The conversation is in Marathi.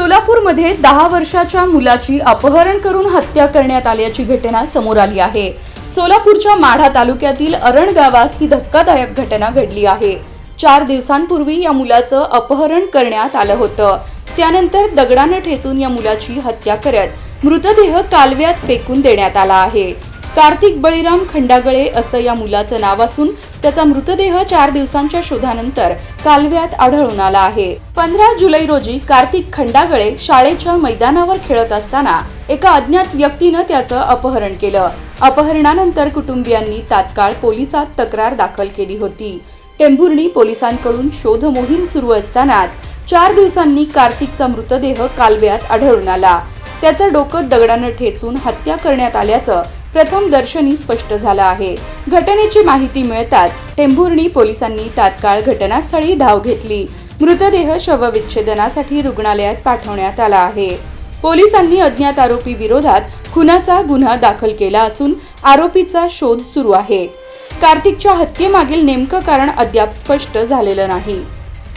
सोलापूरमध्ये दहा वर्षाच्या मुलाची अपहरण करून हत्या करण्यात आल्याची घटना समोर आली आहे. सोलापूरच्या माढा तालुक्यातील अरण गावात ही धक्कादायक घटना घडली आहे. चार दिवसांपूर्वी या मुलाचं अपहरण करण्यात आलं होतं. त्यानंतर दगडानं ठेचून या मुलाची हत्या करत मृतदेह कालव्यात फेकून देण्यात आला आहे. कार्तिक बळीराम खंडागळे असं या मुलाचं नाव असून त्याचा मृतदेह चार दिवसांच्या शोधानंतर कालव्यात आढळून आला आहे. पंधरा जुलै रोजी कार्तिक खंडागळे शाळेच्या मैदानावर खेळत असताना एका अज्ञात व्यक्तीनं त्याचं अपहरण केलं. अपहरणानंतर कुटुंबियांनी तात्काळ पोलिसात तक्रार दाखल केली होती. टेंभुर्णी पोलिसांकडून शोध मोहीम सुरू असतानाच चार दिवसांनी कार्तिकचा मृतदेह कालव्यात आढळून आला. त्याचं डोकं दगडानं ठेचून हत्या करण्यात आल्याचं प्रथम दर्शनी स्पष्ट झालं आहे. घटनेची माहिती मिळताच टेंभुर्णी पोलिसांनी तात्काळ घटनास्थळी धाव घेतली. मृतदेह शवविच्छेदनासाठी रुग्णालयात पाठवण्यात आला आहे. पोलिसांनी अज्ञात आरोपी विरोधात खुनाचा गुन्हा दाखल केला असून आरोपीचा शोध सुरू आहे. कार्तिकच्या हत्येमागील नेमकं कारण अद्याप स्पष्ट झालेलं नाही.